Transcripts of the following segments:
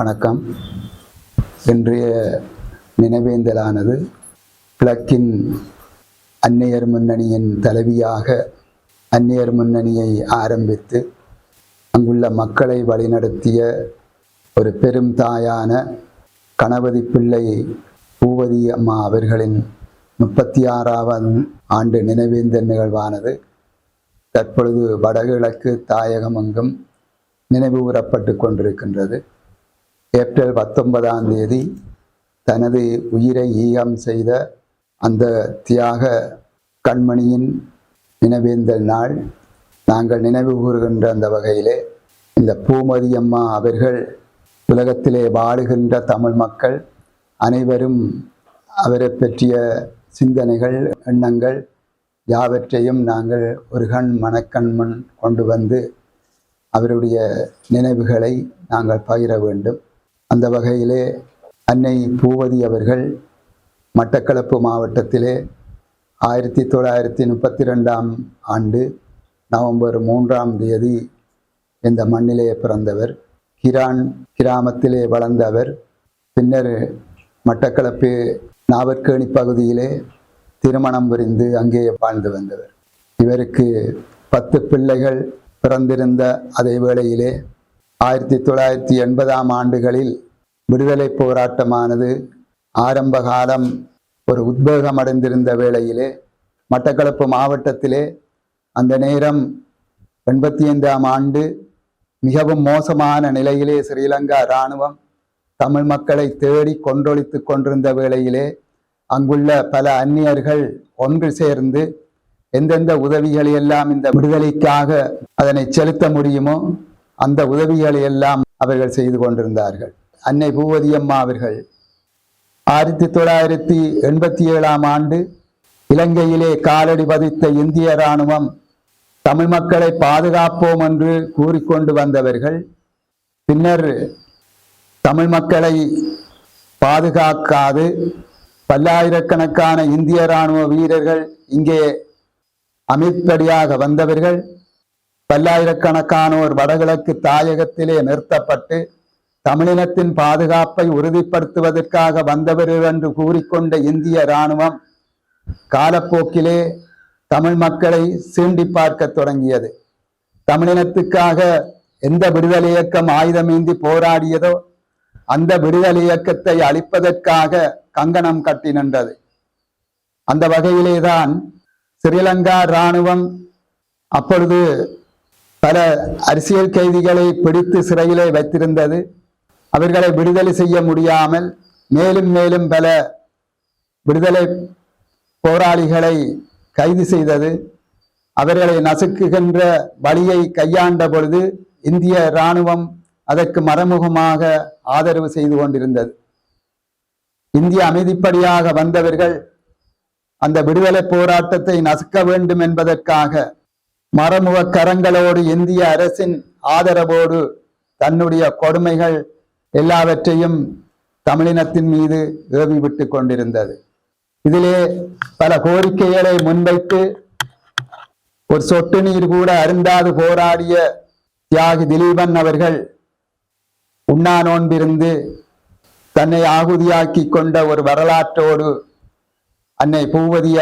வணக்கம். இன்றைய நினைவேந்தலானது கிழக்கின் அன்னையர் முன்னணியின் தலைவியாக அன்னையர் முன்னணியை ஆரம்பித்து அங்குள்ள மக்களை வழிநடத்திய ஒரு பெரும் தாயான கணபதி பிள்ளை பூவதி அம்மா அவர்களின் முப்பத்தி ஆறாவது ஆண்டு நினைவேந்தல் நிகழ்வானது. தற்பொழுது வடகிழக்கு தாயகமெங்கும் நினைவு கூறப்பட்டு கொண்டிருக்கின்றது. ஏப்ரல் பத்தொன்பதாம் தேதி தனது உயிரை ஈகம் செய்த அந்த தியாக கண்மணியின் நினைவேந்தல் நாள். நாங்கள் நினைவு கூறுகின்ற அந்த வகையிலே இந்த பூமதி அம்மா அவர்கள் உலகத்திலே வாழுகின்ற தமிழ் மக்கள் அனைவரும் அவரை பற்றிய சிந்தனைகள் எண்ணங்கள் யாவற்றையும் நாங்கள் ஒரு கண் மனக்கண் முன் கொண்டு வந்து அவருடைய நினைவுகளை நாங்கள் பகிர வேண்டும். அந்த வகையிலே அன்னை பூவதி அவர்கள் மட்டக்களப்பு மாவட்டத்திலே ஆயிரத்தி தொள்ளாயிரத்தி முப்பத்தி ரெண்டாம் ஆண்டு நவம்பர் மூன்றாம் தேதி இந்த மண்ணிலே பிறந்தவர். கிரான் கிராமத்திலே வளர்ந்தவர் பின்னர் மட்டக்களப்பு நாவற்கேணி பகுதியிலே திருமணம் புரிந்து அங்கே வாழ்ந்து வந்தவர். இவருக்கு பத்து பிள்ளைகள் பிறந்திருந்த அதே வேளையிலே ஆயிரத்தி தொள்ளாயிரத்தி எண்பதாம் ஆண்டுகளில் விடுதலை போராட்டமானது ஆரம்ப காலம் ஒரு உத்வேகம் அடைந்திருந்த வேளையிலே மட்டக்களப்பு மாவட்டத்திலே அந்த நேரம் எண்பத்தி ஐந்தாம் ஆண்டு மிகவும் மோசமான நிலையிலே ஸ்ரீலங்கா இராணுவம் தமிழ் மக்களை தேடி கொன்றொழித்து கொண்டிருந்த வேளையிலே அங்குள்ள பல அந்நியர்கள் ஒன்று சேர்ந்து எந்தெந்த உதவிகளை எல்லாம் இந்த விடுதலைக்காக அதனை செலுத்த முடியுமோ அந்த உதவிகளை எல்லாம் அவர்கள் செய்து கொண்டிருந்தார்கள். அன்னை பூவதியம்மா அவர்கள் ஆயிரத்தி தொள்ளாயிரத்தி எண்பத்தி ஏழாம் ஆண்டு இலங்கையிலே காலடி பதித்த இந்திய இராணுவம் தமிழ் மக்களை பாதுகாப்போம் என்று கூறிக்கொண்டு வந்தவர்கள் பின்னர் தமிழ் மக்களை பாதுகாக்காது பல்லாயிரக்கணக்கான இந்திய இராணுவ வீரர்கள் இங்கே அமைப்படியாக வந்தவர்கள் பல்லாயிரக்கணக்கானோர் வடகிழக்கு தாயகத்திலே நிறுத்தப்பட்டு தமிழினத்தின் பாதுகாப்பை உறுதிப்படுத்துவதற்காக வந்தவர்கள் என்று கூறிக்கொண்ட இந்திய இராணுவம் காலப்போக்கிலே தமிழ் மக்களை சீண்டி பார்க்க தொடங்கியது. தமிழினத்துக்காக எந்த விடுதலை இயக்கம் ஆயுதமேந்தி போராடியதோ அந்த விடுதலை இயக்கத்தை அழிப்பதற்காக கங்கணம் கட்டி நின்றது. அந்த வகையிலேதான் ஸ்ரீலங்கா இராணுவம் அப்பொழுது பல அரசியல் கைதிகளை பிடித்து சிறையிலே வைத்திருந்தது. அவர்களை விடுதலை செய்ய முடியாமல் மேலும் மேலும் பல விடுதலை போராளிகளை கைது செய்தது. அவர்களை நசுக்குகின்ற வழியை கையாண்ட பொழுது இந்திய இராணுவம் அதற்கு மறைமுகமாக ஆதரவு செய்து கொண்டிருந்தது. இந்திய அமைதிப்படியாக வந்தவர்கள் அந்த விடுதலை போராட்டத்தை நசுக்க வேண்டும் என்பதற்காக மறைமுக கரங்களோடு இந்திய அரசின் ஆதரவோடு தன்னுடைய கொடுமைகள் எல்லாவற்றையும் தமிழினத்தின் மீது ஏவி விட்டு கொண்டிருந்தது. இதிலே பல கோரிக்கைகளை முன்வைத்து ஒரு சொட்டு நீர் கூட அருந்தாது போராடிய தியாகி திலீபன் அவர்கள் உண்ணா நோன்பிருந்து தன்னை ஆகுதியாக்கி கொண்ட ஒரு வரலாற்றோடு அன்னை பூவதிய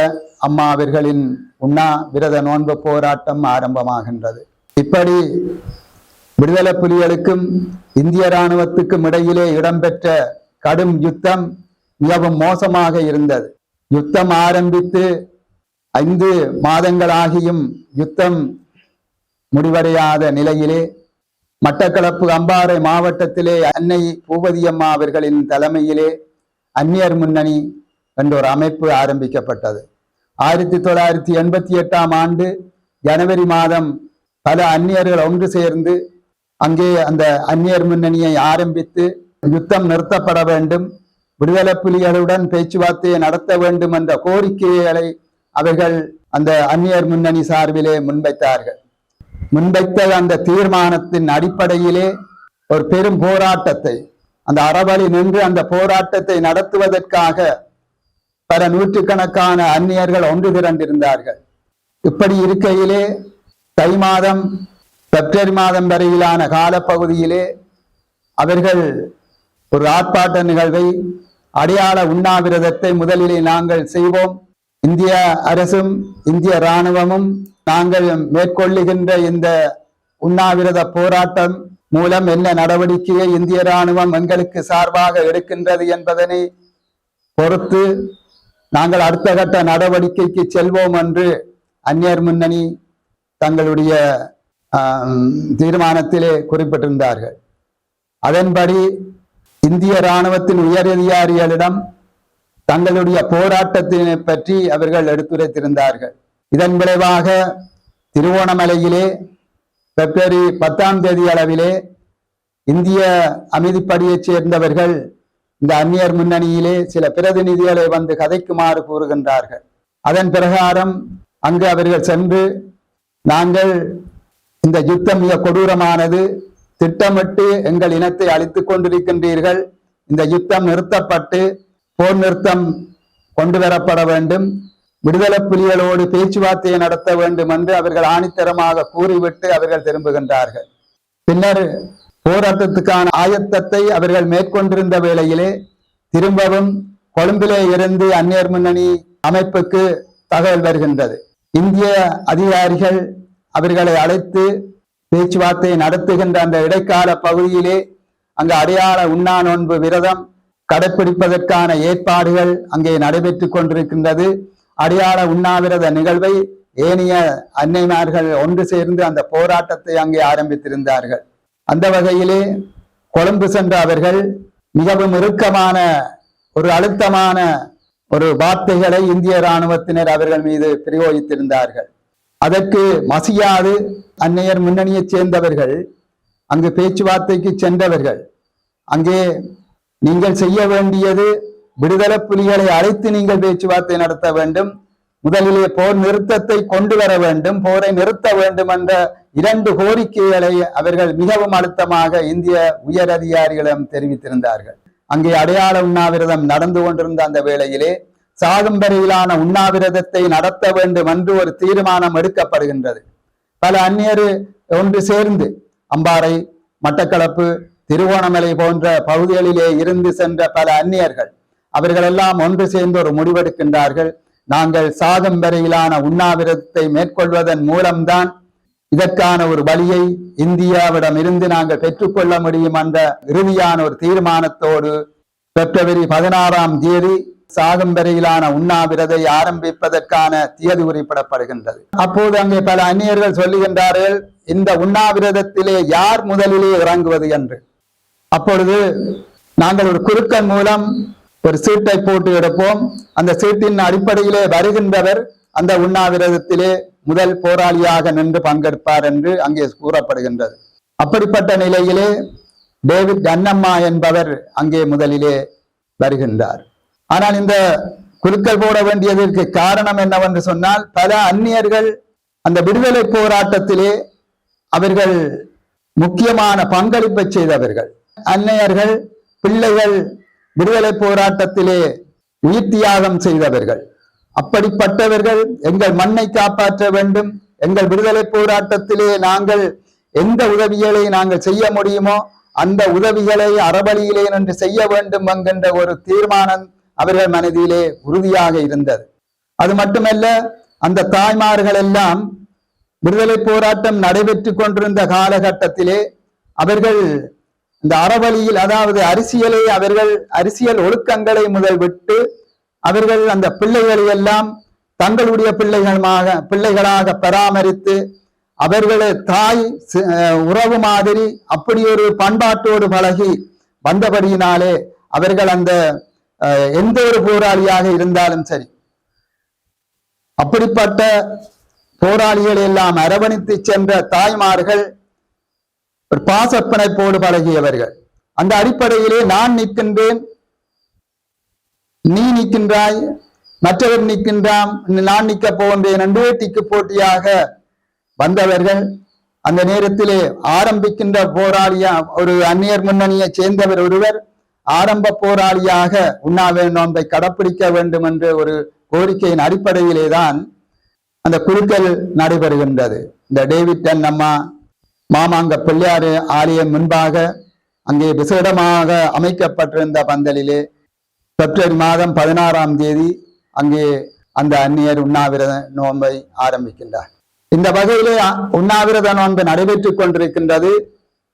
அம்மா அவர்களின் உண்ணா விரத நோன்பு போராட்டம் ஆரம்பமாகின்றது. இப்படி விடுதலை புலிகளுக்கும் இந்திய இராணுவத்துக்கும் இடையிலே இடம்பெற்ற கடும் யுத்தம் மிகவும் மோசமாக இருந்தது. யுத்தம் ஆரம்பித்து ஐந்து மாதங்களாகியும் யுத்தம் முடிவடையாத நிலையிலே மட்டக்களப்பு அம்பாறை மாவட்டத்திலே அன்னை பூபதியம்மா அவர்களின் தலைமையிலே அந்நியர் முன்னணி என்ற ஒரு அமைப்பு ஆரம்பிக்கப்பட்டது. ஆயிரத்தி தொள்ளாயிரத்தி எண்பத்தி எட்டாம் ஆண்டு ஜனவரி மாதம் பல அந்நியர்கள் ஒன்று சேர்ந்து அங்கே அந்த அந்நியர் முன்னணியை ஆரம்பித்து யுத்தம் நிறுத்தப்பட வேண்டும் விடுதலை புலிகளுடன் பேச்சுவார்த்தையை நடத்த வேண்டும் என்ற கோரிக்கைகளை அவர்கள் அந்த அந்நியர் முன்னணி சார்பிலே முன்வைத்தார்கள். முன்வைத்த அந்த தீர்மானத்தின் அடிப்படையிலே ஒரு பெரும் போராட்டத்தை அந்த அறவழி நின்று அந்த போராட்டத்தை நடத்துவதற்காக பல நூற்றுக்கணக்கான அந்நியர்கள் ஒன்று திரண்டிருந்தார்கள். இப்படி இருக்கையிலே தை மாதம் பிப்ரவரி மாதம் வரையிலான காலப்பகுதியிலே அவர்கள் ஒரு ஆர்ப்பாட்ட நிகழ்வை அடையாள உண்ணாவிரதத்தை முதலிலே நாங்கள் செய்வோம். இந்திய அரசும் இந்திய இராணுவமும் நாங்கள் மேற்கொள்ளுகின்ற இந்த உண்ணாவிரத போராட்டம் மூலம் என்ன நடவடிக்கையை இந்திய இராணுவம் எங்களுக்கு சார்பாக எடுக்கின்றது என்பதனை பொறுத்து நாங்கள் அடுத்த கட்ட நடவடிக்கைக்கு செல்வோம் என்று அந்நியர் முன்னணி தங்களுடைய தீர்மானத்திலே குறிப்பிட்டிருந்தார்கள். அதன்படி இந்திய இராணுவத்தின் உயரதிகாரிகளிடம் தங்களுடைய போராட்டத்தினை பற்றி அவர்கள் எடுத்துரைத்திருந்தார்கள். இதன் விளைவாக திருவோணமலையிலே பிப்ரவரி பத்தாம் தேதி அளவிலே இந்திய அமைதிப்படையைச் சேர்ந்தவர்கள் இந்த அந்நியர் முன்னணியிலே சில பிரதிநிதிகளை வந்து கதைக்குமாறு கூறுகின்றார்கள். அதன் பிரகாரம் அங்கு அவர்கள் சென்று நாங்கள் இந்த யுத்தம் மிக கொடூரமானது. திட்டமிட்டு எங்கள் இனத்தை அழித்துக் கொண்டிருக்கின்றீர்கள். இந்த யுத்தம் நிறுத்தப்பட்டு போர் நிறுத்தம் கொண்டு வரப்பட வேண்டும். விடுதலை புலிகளோடு பேச்சுவார்த்தையை நடத்த வேண்டும் என்று அவர்கள் ஆணித்தரமாக கூறிவிட்டு அவர்கள் திரும்புகின்றார்கள். பின்னர் போராட்டத்துக்கான ஆயத்தத்தை அவர்கள் மேற்கொண்டிருந்த வேளையிலே திரும்பவும் கொழும்பிலே இருந்து அந்நியர் முன்னணி அமைப்புக்கு தகவல் வருகின்றது. இந்திய அதிகாரிகள் அவர்களை அழைத்து பேச்சுவார்த்தை நடத்துகின்ற அந்த இடைக்கால பகுதியிலே அங்கு அடையாள உண்ணா நோன்பு விரதம் கடைப்பிடிப்பதற்கான ஏற்பாடுகள் அங்கே நடைபெற்றுக் கொண்டிருக்கின்றது. அடையாள உண்ணாவிரத நிகழ்வை ஏனைய அன்னைமார்கள் ஒன்று சேர்ந்து அந்த போராட்டத்தை அங்கே ஆரம்பித்திருந்தார்கள். அந்த வகையிலே கொழும்பு சென்ற அவர்கள் மிகவும் இறுக்கமான ஒரு அழுத்தமான ஒரு வார்த்தைகளை இந்திய இராணுவத்தினர் அவர்கள் மீது பிரயோகித்திருந்தார்கள். அதற்கு மசியாது அன்னையர் முன்னணியைச் சேர்ந்தவர்கள் அங்கு பேச்சுவார்த்தைக்கு சென்றவர்கள் அங்கே நீங்கள் செய்ய வேண்டியது விடுதலை புலிகளை அழைத்து நீங்கள் பேச்சுவார்த்தை நடத்த வேண்டும் முதலிலே போர் நிறுத்தத்தை கொண்டு வர வேண்டும் போரை நிறுத்த வேண்டும் என்ற இரண்டு கோரிக்கைகளை அவர்கள் மிகவும் அழுத்தமாக இந்திய உயர் அதிகாரிகளிடம் தெரிவித்திருந்தார்கள். அங்கே அடையாள உண்ணாவிரதம் நடந்து கொண்டிருந்த அந்த வேளையிலே சாகும் வரையிலான உண்ணாவிரதத்தை நடத்த வேண்டும் என்று ஒரு தீர்மானம் எடுக்கப்படுகின்றது. பல அந்நியர் ஒன்று சேர்ந்து அம்பாறை மட்டக்களப்பு திருவோணமலை போன்ற பகுதிகளிலே இருந்து சென்ற பல அந்நியர்கள் அவர்களெல்லாம் ஒன்று சேர்ந்து ஒரு முடிவெடுக்கின்றார்கள். நாங்கள் சாகும் வரையிலான உண்ணாவிரதத்தை மேற்கொள்வதன் மூலம்தான் இதற்கான ஒரு வழியை இந்தியாவிடம் இருந்து நாங்கள் பெற்றுக்கொள்ள முடியும் என்ற இறுதியான ஒரு தீர்மானத்தோடு பிப்ரவரி பதினாறாம் தேதி சாகும் வரையிலான உண்ணாவிரதை ஆரம்பிப்பதற்கான தேதி குறிப்பிடப்படுகின்றது. அப்போது அங்கே பல அந்நியர்கள் சொல்லுகின்றார்கள் இந்த உண்ணாவிரதத்திலே யார் முதலிலே இறங்குவது என்று. அப்பொழுது நாங்கள் ஒரு குறுக்கன் மூலம் ஒரு சீட்டை போட்டு எடுப்போம். அந்த சீட்டின் அடிப்படையிலே வருகின்றவர் அந்த உண்ணாவிரதத்திலே முதல் போராளியாக நின்று பங்கெடுப்பார் என்று அங்கே கூறப்படுகின்றது. அப்படிப்பட்ட நிலையிலே டேவிட் கண்ணம்மா என்பவர் அங்கே முதலிலே வருகின்றார். ஆனால் இந்த குழுக்கள் போட வேண்டியதற்கு காரணம் என்னவென்று சொன்னால் பல அந்நியர்கள் அந்த விடுதலை போராட்டத்திலே அவர்கள் முக்கியமான பங்களிப்பை செய்தவர்கள். அன்னையர்கள் பிள்ளைகள் விடுதலை போராட்டத்திலே உயிர் தியாகம் செய்தவர்கள். அப்படிப்பட்டவர்கள் எங்கள் மண்ணை காப்பாற்ற வேண்டும். எங்கள் விடுதலை போராட்டத்திலே நாங்கள் எந்த உதவிகளை நாங்கள் செய்ய முடியுமோ அந்த உதவிகளை அறவழியிலே நின்று செய்ய வேண்டும் என்கின்ற ஒரு தீர்மானம் அவர்கள் மனதிலே உறுதியாக இருந்தது. அது மட்டுமல்ல அந்த தாய்மார்கள் எல்லாம் விடுதலை போராட்டம் நடைபெற்றுக் கொண்டிருந்த காலகட்டத்திலே அவர்கள் இந்த அறவழியில் அதாவது அரசியலை அவர்கள் அரசியல் ஒழுக்கங்களை முதல் விட்டு அவர்கள் அந்த பிள்ளைகளை எல்லாம் தங்களுடைய பிள்ளைகளாக பிள்ளைகளாக பராமரித்து அவர்களை தாய் உறவு மாதிரி அப்படி ஒரு பண்பாட்டோடு பழகி வந்தபடியினாலே அவர்கள் அந்த அஹ், எந்த ஒரு போராளியாக இருந்தாலும் சரி. அப்படிப்பட்ட போராளிகளை எல்லாம் அரவணைத்து சென்ற தாய்மார்கள் ஒரு பாசப்பிணைப்போடு பழகியவர்கள். அந்த அடிப்படையிலே நான் நிற்கின்றேன். நீ நிற்கின்றாய் மற்றவர் நிற்கின்றான் நான் நிற்க போகின்றேன் என்று டிக்கு போட்டியாக வந்தவர்கள் அந்த நேரத்திலே ஆரம்பிக்கின்ற போராளியா ஒரு அந்நியர் முன்னணியை சேர்ந்தவர் ஒருவர் ஆரம்ப போராளியாக உண்ணாவே நோன்பை கடைப்பிடிக்க வேண்டும் என்ற ஒரு கோரிக்கையின் அடிப்படையிலே தான் அந்த குழுக்கள் நடைபெறுகின்றது. இந்த டேவிட் அண்ணம்மா மாமாங்க பிள்ளையாறு ஆலயம் முன்பாக அங்கே விசேடமாக அமைக்கப்பட்டிருந்த பந்தலிலே பிப்ரவரி மாதம் பதினாறாம் தேதி அங்கே அந்த அந்நியர் உண்ணாவிரத நோன்பை ஆரம்பிக்கின்றார். இந்த வகையிலே உண்ணாவிரத நோன்பு நடைபெற்றுக் கொண்டிருக்கின்றது.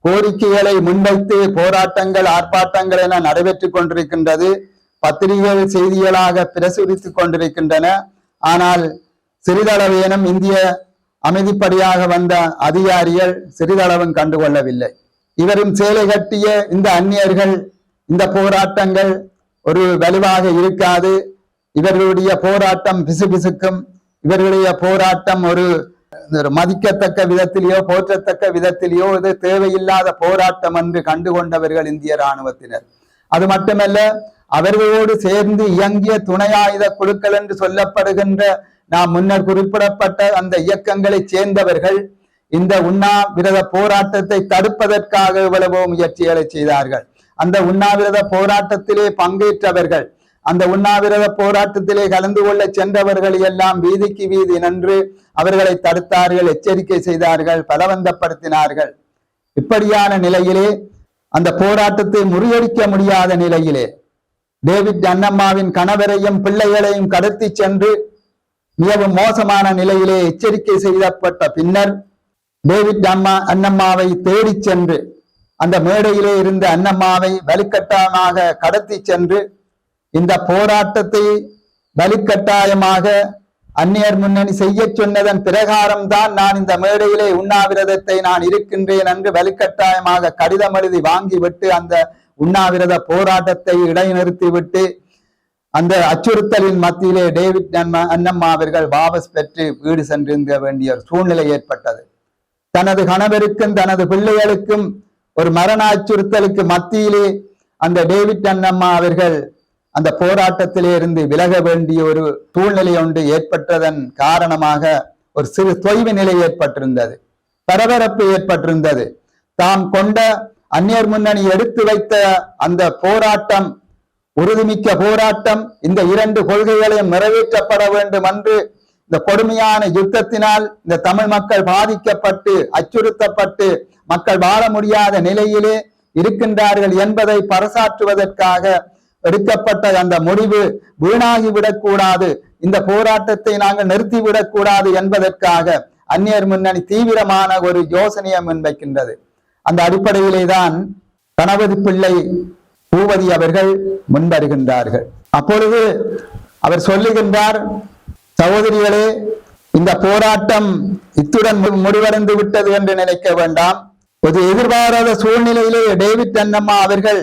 கோரிக்கைகளை முன்வைத்து போராட்டங்கள் ஆர்ப்பாட்டங்கள் என நடைபெற்றுக் கொண்டிருக்கின்றது. பத்திரிகைகள் செய்திகளாக பிரசுரித்துக் கொண்டிருக்கின்றன. ஆனால் சிறிதளவேனும் இந்திய அமைதிப்படியாக வந்த அதிகாரிகள் சிறிதளவும் கண்டுகொள்ளவில்லை. இவரும் சேலை கட்டிய இந்த அந்நியர்கள் இந்த போராட்டங்கள் ஒரு வலுவாக இருக்காது. இவர்களுடைய போராட்டம் பிசுபிசுக்கும். இவர்களுடைய போராட்டம் ஒரு மதிக்கத்தக்க விதத்திலேயோ போற்றத்தக்க விதத்திலேயோ இது தேவையில்லாத போராட்டம் என்று கண்டுகொண்டவர்கள் இந்திய இராணுவத்தினர். அது மட்டுமல்ல அவர்களோடு சேர்ந்து இயங்கிய துணை ஆயுத குழுக்கள் என்று சொல்லப்படுகின்ற நாம் முன்னர் குறிப்பிடப்பட்ட அந்த இயக்கங்களைச் சேர்ந்தவர்கள் இந்த உண்ணாவிரத போராட்டத்தை தடுப்பதற்காக எவ்வளவோ முயற்சிகளை செய்தார்கள். அந்த உண்ணாவிரத போராட்டத்திலே பங்கேற்றவர்கள் அந்த உண்ணாவிரத போராட்டத்திலே கலந்து கொள்ள சென்றவர்கள் எல்லாம் வீதிக்கு வீதி நின்று அவர்களை தடுத்தார்கள் எச்சரிக்கை செய்தார்கள் பலவந்தப்படுத்தினார்கள். இப்படியான நிலையிலே அந்த போராட்டத்தை முறியடிக்க முடியாத நிலையிலே டேவிட் அன்னம்மாவின் கணவரையும் பிள்ளைகளையும் கடத்தி சென்று மிகவும் மோசமான நிலையிலே எச்சரிக்கை செய்யப்பட்ட பின்னர் டேவிட் அம்மா அன்னம்மாவை தேடிச் சென்று அந்த மேடையிலே இருந்த அன்னம்மாவை வலுக்கட்டாயமாக கடத்தி சென்று இந்த போராட்டத்தை வலுக்கட்டாயமாக அந்நியர் முன்னணி செய்ய சொன்னதன் பிரகாரம்தான் நான் இந்த மேடையிலே உண்ணாவிரதத்தை நான் இருக்கின்றேன் என்று வலுக்கட்டாயமாக கடிதம் எழுதி வாங்கிவிட்டு அந்த உண்ணாவிரத போராட்டத்தை இடைநிறுத்திவிட்டு அந்த அச்சுறுத்தலின் மத்தியிலே டேவிட் அண்ணம்மா அன்னம்மா அவர்கள் வாபஸ் பெற்று வீடு சென்றிருக்க வேண்டிய ஒரு சூழ்நிலை ஏற்பட்டது. தனது கணவருக்கும் தனது பிள்ளைகளுக்கும் ஒரு மரண அச்சுறுத்தலுக்கு மத்தியிலே அந்த டேவிட் அண்ணம்மா அவர்கள் அந்த போராட்டத்திலே இருந்து விலக வேண்டிய ஒரு சூழ்நிலை ஒன்று ஏற்பட்டதன் காரணமாக ஒரு சிறு தொய்வு நிலை ஏற்பட்டிருந்தது. பரபரப்பு ஏற்பட்டிருந்தது. தாம் கொண்ட அந்நியர் முன்னணி எடுத்து வைத்த அந்த போராட்டம் உறுதிமிக்க போராட்டம் இந்த இரண்டு கொள்கைகளையும் நிறைவேற்றப்பட வேண்டும் என்று இந்த கொடுமையான யுத்தத்தினால் இந்த தமிழ் மக்கள் பாதிக்கப்பட்டு அச்சுறுத்தப்பட்டு மக்கள் வாழ முடியாத நிலையிலே இருக்கின்றார்கள் என்பதை பறைசாற்றுவதற்காக எடுக்கப்பட்ட அந்த முடிவு வீணாகிவிடக்கூடாது. இந்த போராட்டத்தை நாங்கள் நிறுத்திவிடக் கூடாது என்பதற்காக அந்நியர் முன்னணி தீவிரமான ஒரு யோசனையை முன்வைக்கின்றது. அந்த அடிப்படையிலே தான் கணபதி பிள்ளை பூவதி அவர்கள் முன்வருகின்றார்கள். அப்பொழுது அவர் சொல்லுகின்றார் சகோதரிகளே இந்த போராட்டம் இத்துடன் முடிவடைந்து விட்டது என்று நினைக்க வேண்டாம். ஒரு எதிர்பாராத சூழ்நிலையிலே டேவிட் அண்ணம்மா அவர்கள்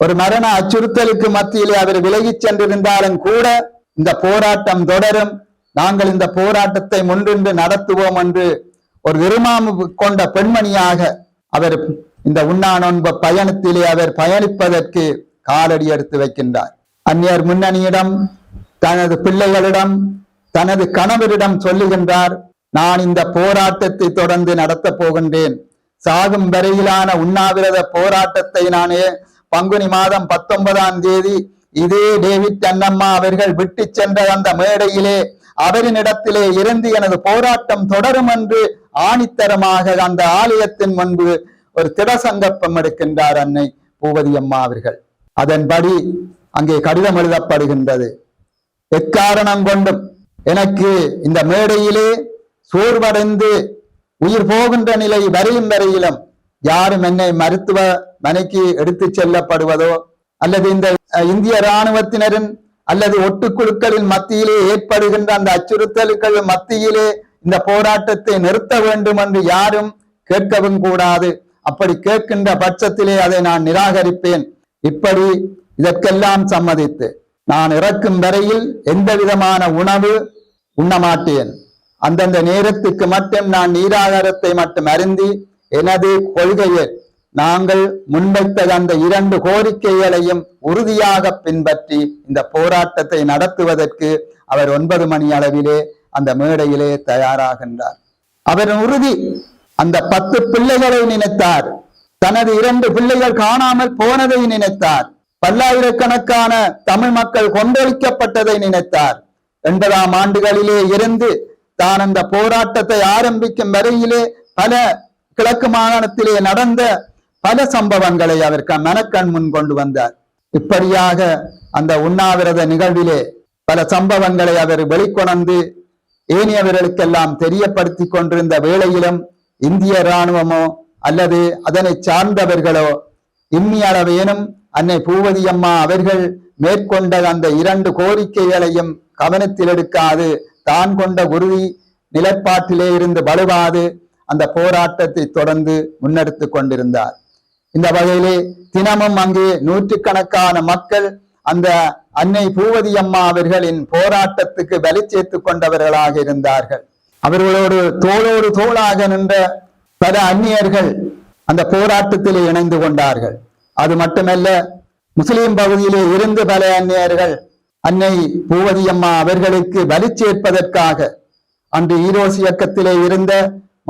ஒரு மரண அச்சுறுத்தலுக்கு மத்தியிலே அவர் விலகிச் சென்றிருந்தாலும் கூட இந்த போராட்டம் தொடரும். நாங்கள் இந்த போராட்டத்தை முன்னின்று நடத்துவோம் என்று ஒரு விருமாமு கொண்ட பெண்மணியாக அவர் இந்த உண்ணா நோன்பு பயணத்திலே அவர் பயணிப்பதற்கு காலடி எடுத்து வைக்கின்றார். அந்நியர் முன்னணியிடம் தனது பிள்ளைகளிடம் தனது கணவரிடம் சொல்லுகின்றார் நான் இந்த போராட்டத்தை தொடர்ந்து நடத்தப் போகின்றேன். சாகும் வரையிலான உண்ணாவிரத போராட்டத்தை நானே பங்குனி மாதம் பத்தொன்பதாம் தேதி இதே டேவிட் அன்னம்மா அவர்கள் விட்டு சென்ற அந்த மேடையிலே அவரினிடத்திலே இருந்து எனது போராட்டம் தொடரும் என்று ஆணித்தரமாக அந்த ஆலயத்தின் முன்பு ஒரு திடசங்கப்பம் எடுக்கின்றார் அன்னை பூவதி அம்மா அவர்கள். அதன்படி அங்கே கடிதம் எழுதப்படுகின்றது. எக்காரணம் கொண்டும் எனக்கு இந்த மேடையிலே சோர்வடைந்து உயிர் போகின்ற நிலை வரையும் வரையிலும் யாரும் என்னை மருத்துவ மனைக்கு எடுத்துச் செல்லப்படுவதோ அல்லது இந்த இந்திய இராணுவத்தினரின் அல்லது ஒட்டுக்குழுக்களின் மத்தியிலே ஏற்படுகின்ற அந்த அச்சுறுத்தல்கள் மத்தியிலே இந்த போராட்டத்தை நிறுத்த வேண்டும் என்று யாரும் கேட்கவும் கூடாது. அப்படி கேட்கின்ற பட்சத்திலே அதை நான் நிராகரிப்பேன். இப்படி இதற்கெல்லாம் சம்மதித்து நான் இறக்கும் வரையில் எந்த விதமான உணவு உண்ணமாட்டேன் அந்தந்த நேரத்துக்கு மட்டும் நான் நீராதாரத்தை மட்டும் அருந்தி எனது கொள்கையை நாங்கள் முன்வைத்த அந்த இரண்டு கோரிக்கைகளையும் உறுதியாக பின்பற்றி இந்த போராட்டத்தை நடத்துவதற்கு அவர் ஒன்பது மணி அளவிலே அந்த மேடையிலே தயாராகின்றார். அவர் உறுதி அந்த பத்து பிள்ளைகளை நினைத்தார். தனது இரண்டு பிள்ளைகள் காணாமல் போனதை நினைத்தார். பல்லாயிரக்கணக்கான தமிழ் மக்கள் கொந்தளிக்கப்பட்டதை நினைத்தார். எண்பதாம் ஆண்டுகளிலே இருந்து தான் அந்த போராட்டத்தை ஆரம்பிக்கும் வரையிலே பல கிழக்கு மாகாணத்திலே நடந்த பல சம்பவங்களை அவர் மனக்கண் முன் கொண்டு வந்தார். இப்படியாக அந்த உண்ணாவிரத நிகழ்விலே பல சம்பவங்களை அவர் வெளிக்கொணர்ந்து ஏனையவர்களுக்கெல்லாம் தெரியப்படுத்திக் கொண்டிருந்த வேளையிலும் இந்திய இராணுவமோ அல்லது அதனை சார்ந்தவர்களோ இம்மியளவேனும் அன்னை பூவதி அம்மா அவர்கள் மேற்கொண்ட அந்த இரண்டு கோரிக்கைகளையும் கவனத்தில் எடுக்காது தான் கொண்ட உறுதி நிலப்பாட்டிலே இருந்து வலுவாது. அந்த போராட்டத்தை தொடர்ந்து முன்னெடுத்து கொண்டிருந்தார். இந்த வகையிலே தினமும் அங்கே நூற்றுக்கணக்கான மக்கள் அந்த அன்னை பூவதி அம்மா அவர்களின் போராட்டத்துக்கு வலி சேர்த்து கொண்டவர்களாக இருந்தார்கள். அவர்களோடு தோளோடு தோளாக நின்ற பல அந்நியர்கள் அந்த போராட்டத்திலே இணைந்து கொண்டார்கள். அது மட்டுமல்ல முஸ்லிம் பகுதியிலே இருந்து பல அந்நியர்கள் அன்னை பூவதியம்மா அவர்களுக்கு வலி சேர்ப்பதற்காக அன்று ஈரோஸ் இயக்கத்திலே இருந்த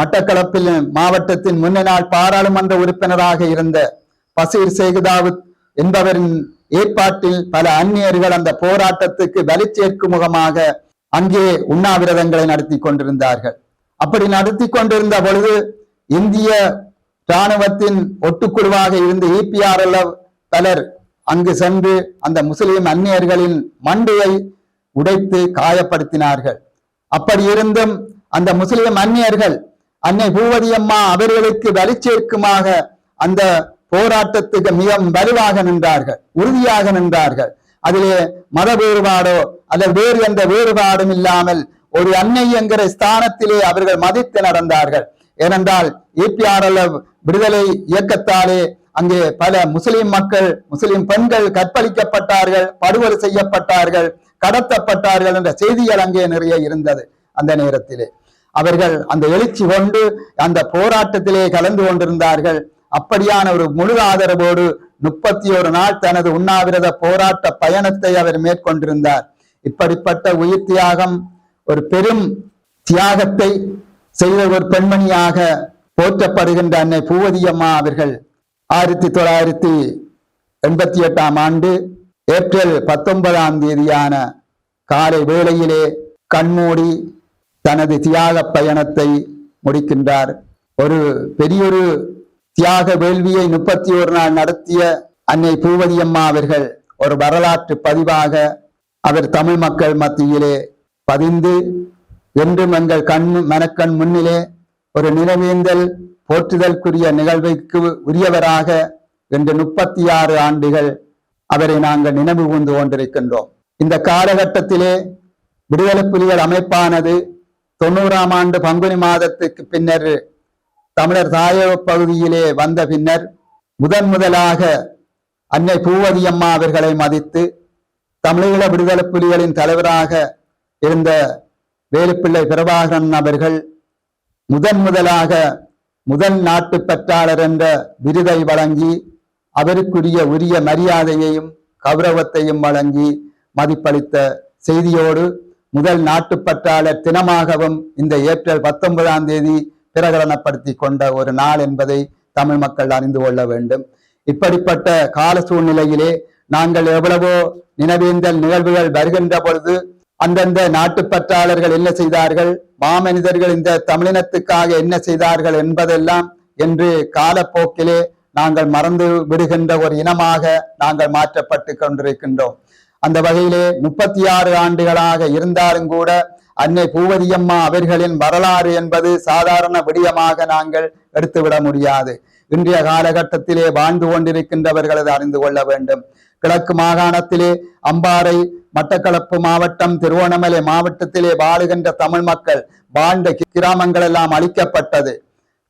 மட்டக்களப்பில் மாவட்டத்தின் முன்னாள் பாராளுமன்ற உறுப்பினராக இருந்த பசீர் சேகுதாவுத் என்பவரின் ஏற்பாட்டில் பல அந்நியர்கள் அந்த போராட்டத்துக்கு வலி சேர்க்கும் முகமாக அங்கே உண்ணாவிரதங்களை நடத்தி கொண்டிருந்தார்கள். அப்படி நடத்தி கொண்டிருந்த பொழுது இந்திய இராணுவத்தின் ஒட்டுக்குழுவாக இருந்து இபிஆர்எல் பலர் அங்கு சென்று அந்த முஸ்லிம் அந்நியர்களின் மண்டையை உடைத்து காயப்படுத்தினார்கள். அப்படி இருந்தும் அந்த முஸ்லிம் அந்நியர்கள் அன்னை பூவதி அம்மா அவர்களுக்கு வலி சேர்க்குமாக அந்த போராட்டத்துக்கு மிக வலுவாக நின்றார்கள் உறுதியாக நின்றார்கள். அதிலே மத வேறுபாடோ அல்லது வேறு எந்த வேறுபாடும் இல்லாமல் ஒரு அன்னை என்கிற ஸ்தானத்திலே அவர்கள் மதித்து நடந்தார்கள். ஏனென்றால் ஏபிஆர்எல் விடுதலை இயக்கத்தாலே அங்கே பல முஸ்லிம் மக்கள் முஸ்லிம் பெண்கள் கற்பழிக்கப்பட்டார்கள் படுகொலை செய்யப்பட்டார்கள் கடத்தப்பட்டார்கள் என்ற செய்திகள் அங்கே நிறைய இருந்தது அந்த நேரத்திலே. அவர்கள் அந்த எழுச்சி கொண்டு அந்த போராட்டத்திலே கலந்து கொண்டிருந்தார்கள். அப்படியான ஒரு முழு ஆதரவோடு முப்பத்தி ஒரு நாள் தனது உண்ணாவிரத போராட்ட பயணத்தை அவர் மேற்கொண்டிருந்தார். இப்படிப்பட்ட உயிர் தியாகம் ஒரு பெரும் தியாகத்தை செய்த ஒரு பெண்மணியாக போற்றப்படுகின்ற அன்னை பூவதியம்மா அவர்கள் ஆயிரத்தி தொள்ளாயிரத்தி எண்பத்தி எட்டாம் ஆண்டு ஏப்ரல் பத்தொன்பதாம் தேதியான காலை வேளையிலே கண்மூடி தனது தியாக பயணத்தை முடிக்கின்றார். ஒரு பெரியொரு தியாக வேள்வியை முப்பத்தி ஒரு நாள் நடத்திய அன்னை பூவதியம்மா அவர்கள் ஒரு வரலாற்று பதிவாக அவர் தமிழ் மக்கள் மத்தியிலே பதிந்து என்றும் எங்கள் கண் மனக்கண் முன்னிலே ஒரு நிலவேந்தல் போற்றுதல்குரிய நிகழ்வுக்கு உரியவராக என்று முப்பத்தி ஆறு ஆண்டுகள் அவரை நாங்கள் நினைவு கூர்ந்து கொண்டிருக்கின்றோம். இந்த காலகட்டத்திலே விடுதலை புலிகள் அமைப்பானது தொண்ணூறாம் ஆண்டு பங்குனி மாதத்துக்கு பின்னர் தமிழர் தாயக பகுதியிலே வந்த பின்னர் முதன் முதலாக அன்னை பூவதியம்மா அவர்களை மதித்து தமிழீழ விடுதலை புலிகளின் தலைவராக இருந்த வேலுப்பிள்ளை பிரபாகரன் அவர்கள் முதன் முதலாக முதல் நாட்டு பற்றாளர் என்ற விருதை வழங்கி அவருக்குரிய உரிய மரியாதையையும் கௌரவத்தையும் வழங்கி மதிப்பளித்த செய்தியோடு முதல் நாட்டுப்பற்றாளர் தினமாகவும் இந்த ஏப்ரல் பத்தொன்பதாம் தேதி பிரகடனப்படுத்தி கொண்ட ஒரு நாள் என்பதை தமிழ் மக்கள் அறிந்து கொள்ள வேண்டும். இப்படிப்பட்ட கால சூழ்நிலையிலே நாங்கள் எவ்வளவோ நினைவேந்தல் நிகழ்வுகள் வருகின்ற பொழுது அந்தந்த நாட்டுப்பற்றாளர்கள் என்ன செய்தார்கள்? மாமனிதர்கள் இந்த தமிழினத்துக்காக என்ன செய்தார்கள் என்பதெல்லாம் என்று காலப்போக்கிலே நாங்கள் மறந்து விடுகின்ற ஒரு இனமாக நாங்கள் மாற்றப்பட்டு கொண்டிருக்கின்றோம். அந்த வகையிலே முப்பத்தி ஆறு ஆண்டுகளாக இருந்தாலும் கூட அன்னை பூவதியம்மா அவர்களின் வரலாறு என்பது சாதாரண விடயமாக நாங்கள் எடுத்துவிட முடியாது. இன்றைய காலகட்டத்திலே வாழ்ந்து கொண்டிருக்கின்றவர்களது அறிந்து கொள்ள வேண்டும். கிழக்கு மாகாணத்திலே அம்பாறை மட்டக்களப்பு மாவட்டம் திருவோணமலை மாவட்டத்திலே வாழுகின்ற தமிழ் மக்கள் வாழ்ந்த கிராமங்கள் எல்லாம் அழிக்கப்பட்டது.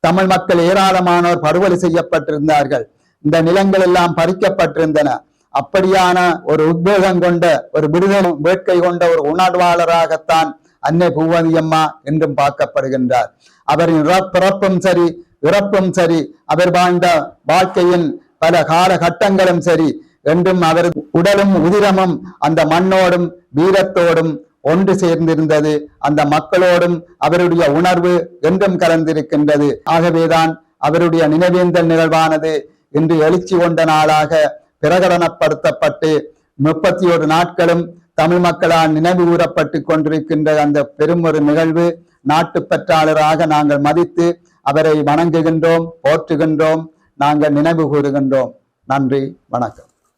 தமிழ் மக்கள் ஏராளமானோர் படுகொலை செய்யப்பட்டிருந்தார்கள். இந்த நிலங்கள் எல்லாம் பறிக்கப்பட்டிருந்தன. அப்படியான ஒரு உத்வேகம் கொண்ட ஒரு விடுதலை வேட்கை கொண்ட ஒரு உணர்வாளராகத்தான் அன்னை பூவதி அம்மா என்றும் பார்க்கப்படுகின்றார். அவரின் பிறப்பும் சரி இறப்பும் சரி அவர் வாழ்ந்த வாழ்க்கையின் பல காலகட்டங்களும் சரி என்றும் அவர் உடலும் உதிரமும் அந்த மண்ணோடும் வீரத்தோடும் ஒன்று சேர்ந்திருந்தது. அந்த மக்களோடும் அவருடைய உணர்வு என்றும் கலந்திருக்கின்றது. ஆகவேதான் அவருடைய நினைவேந்தல் நிகழ்வானது இன்று எழுச்சி கொண்ட நாளாக பிரகடனப்படுத்தப்பட்டு முப்பத்தி ஒரு நாட்களும் தமிழ் மக்களால் நினைவு கூறப்பட்டு கொண்டிருக்கின்ற அந்த பெரும் ஒரு நிகழ்வு நாட்டுப்பற்றாளராக நாங்கள் மதித்து அவரை வணங்குகின்றோம் போற்றுகின்றோம் நாங்கள் நினைவு கூறுகின்றோம். நன்றி வணக்கம்.